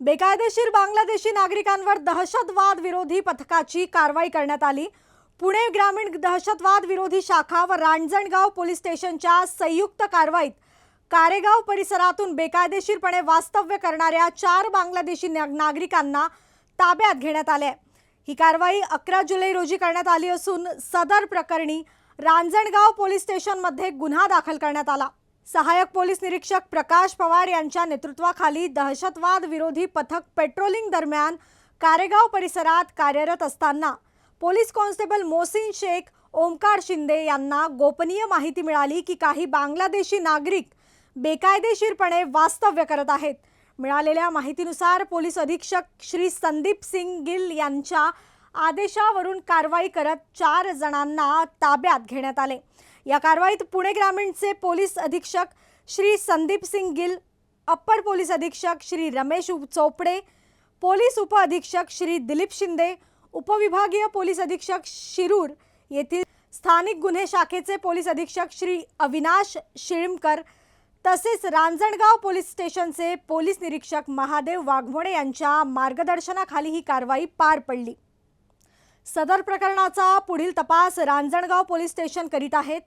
बेकायदेशीर बांगलादेशी नागरिकांवर दहशतवाद विरोधी पथकाची कारवाई करण्यात आली. पुणे ग्रामीण दहशतवाद विरोधी शाखा व रांजणगाव पोलीस स्टेशनच्या संयुक्त कारवाईत कारेगाव परिसरातून बेकायदेशीरपणे वास्तव्य करणाऱ्या चार बांगलादेशी ना- नागरिकांना ताब्यात घेण्यात आले ही कारवाई अकरा जुलै रोजी करण्यात आली असून सदर प्रकरणी रांजणगाव पोलीस स्टेशनमध्ये गुन्हा दाखल करण्यात आला. सहाय्यक पोलीस निरीक्षक प्रकाश पवार यांच्या नेतृत्वाखाली दहशतवाद विरोधी पथक पेट्रोलिंग दरम्यान कारेगाव परिसरात कार्यरत असताना पोलीस कॉन्स्टेबल मोहसिन शेख ओमकार शिंदे यांना गोपनीय माहिती मिळाली की काही बांगलादेशी नागरिक बेकायदेशीरपणे वास्तव्य करत आहेत. मिळालेल्या माहितीनुसार पोलीस अधीक्षक श्री संदीप सिंग गिल यांच्या आदेशावरून कारवाई करत चार जणांना ताब्यात घेण्यात आले. या कारवाईत पुणे ग्रामीणचे पोलीस अधीक्षक श्री संदीप सिंग गिल अप्पर पोलीस अधीक्षक श्री रमेश चोपडे पोलीस उपअधीक्षक श्री दिलीप शिंदे उपविभागीय पोलीस अधीक्षक शिरूर येथील स्थानिक गुन्हे शाखेचे पोलीस अधीक्षक श्री अविनाश शिळमकर तसेच रांजणगाव पोलीस स्टेशनचे पोलीस निरीक्षक महादेव वाघमोडे यांच्या मार्गदर्शनाखाली ही कारवाई पार पडली. सदर प्रकरणाचा पुढील तपास रांजणगाव पोलीस स्टेशन करीत आहेत.